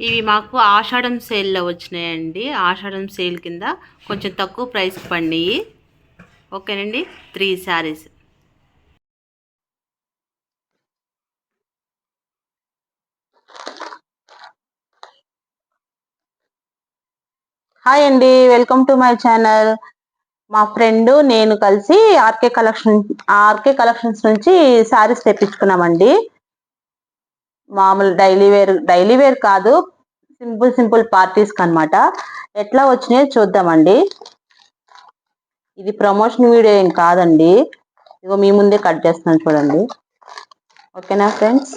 ఇవి మాకు ఆషాఢం సేల్లో వచ్చినాయండి. ఆషాఢం సేల్ కింద కొంచెం తక్కువ ప్రైస్కి పండియి ఓకేనండి? త్రీ శారీస్. హాయ్ అండి. Welcome to my channel. మా ఫ్రెండ్ నేను కలిసి ఆర్కే కలెక్షన్ ఆర్కే కలెక్షన్స్ నుంచి శారీస్ తెప్పించుకున్నామండి. మామూలు డైలీ వేర్ డైలీ వేర్ కాదు సింపుల్ సింపుల్ పార్టీస్కి అనమాట ఎట్లా వచ్చినాయో చూద్దామండి. ఇది ప్రమోషన్ వీడియో ఏం కాదండి. ఇగో మీ ముందే కట్ చేస్తున్నాను చూడండి. ఓకేనా ఫ్రెండ్స్?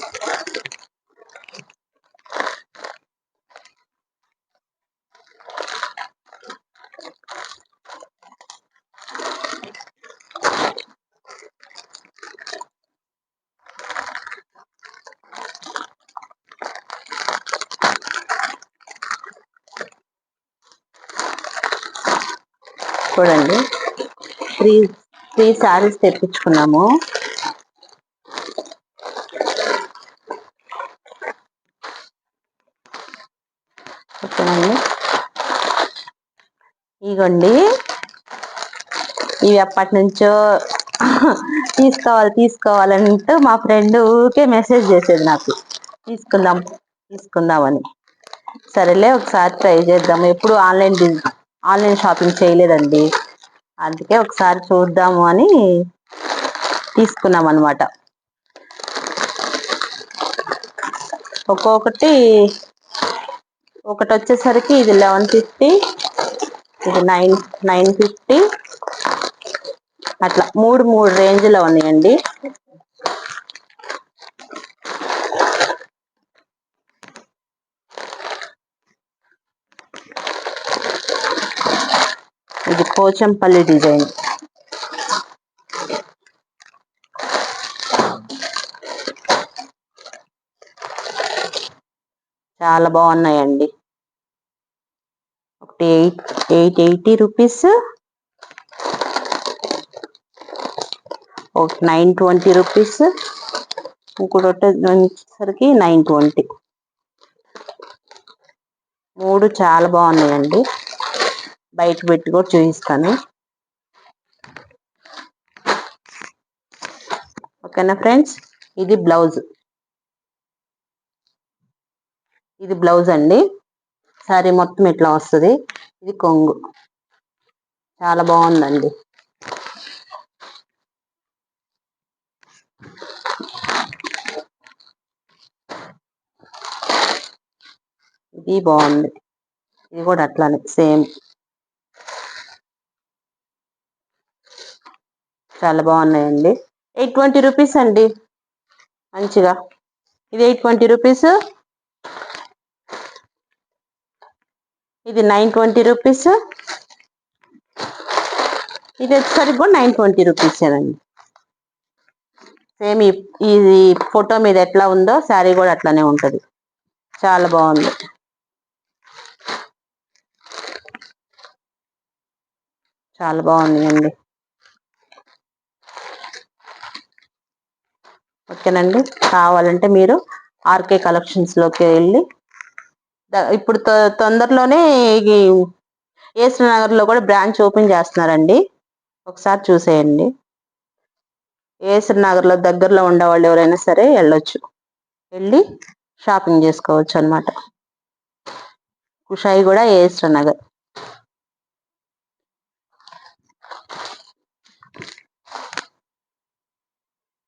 చూడండి. త్రీ త్రీ శారీస్ తెప్పించుకున్నాము. ఓకేనండి. ఇగోండి. ఇవి అప్పటి నుంచో తీసుకోవాలి తీసుకోవాలంటూ మా ఫ్రెండ్ ఊరికే మెసేజ్ చేసేది నాకు. తీసుకుందాం తీసుకుందామని. సరేలే ఒకసారి ట్రై చేద్దాం. ఎప్పుడు ఆన్లైన్ ఆన్లైన్ షాపింగ్ చేయలేదండి. అందుకే ఒకసారి చూద్దాము అని తీసుకున్నాం అనమాట ఒక్కొక్కటి ఒకటి వచ్చేసరికి ఇది లెవెన్ ఫిఫ్టీ ఇది నైన్ నైన్ ఫిఫ్టీ అట్లా మూడు మూడు రేంజ్లో ఉన్నాయండి. ఇది పోచంపల్లి డిజైన్. చాలా బాగున్నాయండి. ఒకటి ఎయిట్ ఎయిట్ ఎయిటీ రూపీస్. ఒక నైన్ ట్వంటీ రూపీస్. ఇంకోటి వచ్చేసరికి నైన్ ట్వంటీ. మూడు చాలా బాగున్నాయండి. బయట పెట్టి కూడా చూపిస్తాను. ఓకేనా ఫ్రెండ్స్? ఇది బ్లౌజ్. ఇది బ్లౌజ్ అండి. సారీ మొత్తం ఇట్లా వస్తుంది. ఇది కొంగు. చాలా బాగుందండి. ఇది బాగుంది. ఇది కూడా అట్లానే సేమ్. చాలా బాగున్నాయండి. ఎయిట్ ట్వంటీ రూపీస్ అండి. మంచిగా. ఇది ఎయిట్ ట్వంటీ రూపీస్. ఇది నైన్ ట్వంటీ రూపీస్. ఇది వచ్చేసరికి కూడా నైన్ ట్వంటీ రూపీస్ అండి సేమ్ ఇది ఫోటో మీద ఎట్లా ఉందో శారీ కూడా అట్లానే ఉంటుంది. చాలా బాగుంది. చాలా బాగున్నాయండి. ఓకేనండి. కావాలంటే మీరు ఆర్కే కలెక్షన్స్లోకి వెళ్ళి ఇప్పుడు తొందరలోనే ఏసీ నగర్లో కూడా బ్రాంచ్ ఓపెన్ చేస్తున్నారండి. ఒకసారి చూసేయండి. ఏసీ నగర్లో దగ్గరలో ఉండేవాళ్ళు ఎవరైనా సరే వెళ్ళొచ్చు. వెళ్ళి షాపింగ్ చేసుకోవచ్చు అనమాట కుషాయి కూడా ఏసు నగర్.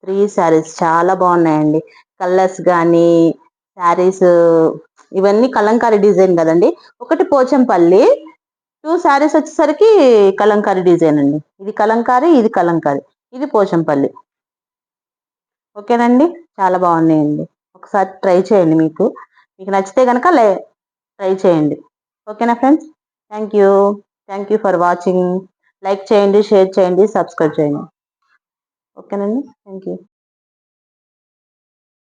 త్రీ శారీస్ చాలా బాగున్నాయండి. కలర్స్ కానీ శారీస్ ఇవన్నీ కలంకారీ డిజైన్ కదండి. ఒకటి పోచంపల్లి టూ శారీస్ వచ్చేసరికి కలంకారీ డిజైన్ అండి. ఇది కలంకారీ ఇది కలంకారీ. ఇది పోచంపల్లి. ఓకేనండి? చాలా బాగున్నాయండి. ఒకసారి ట్రై చేయండి మీకు. మీకు నచ్చితే కనుక లే ట్రై చేయండి. ఓకేనా friends? Thank you. Thank you for watching. Like చేయండి షేర్ చేయండి సబ్స్క్రైబ్ చేయండి. ఓకేనండి థ్యాంక్ యూ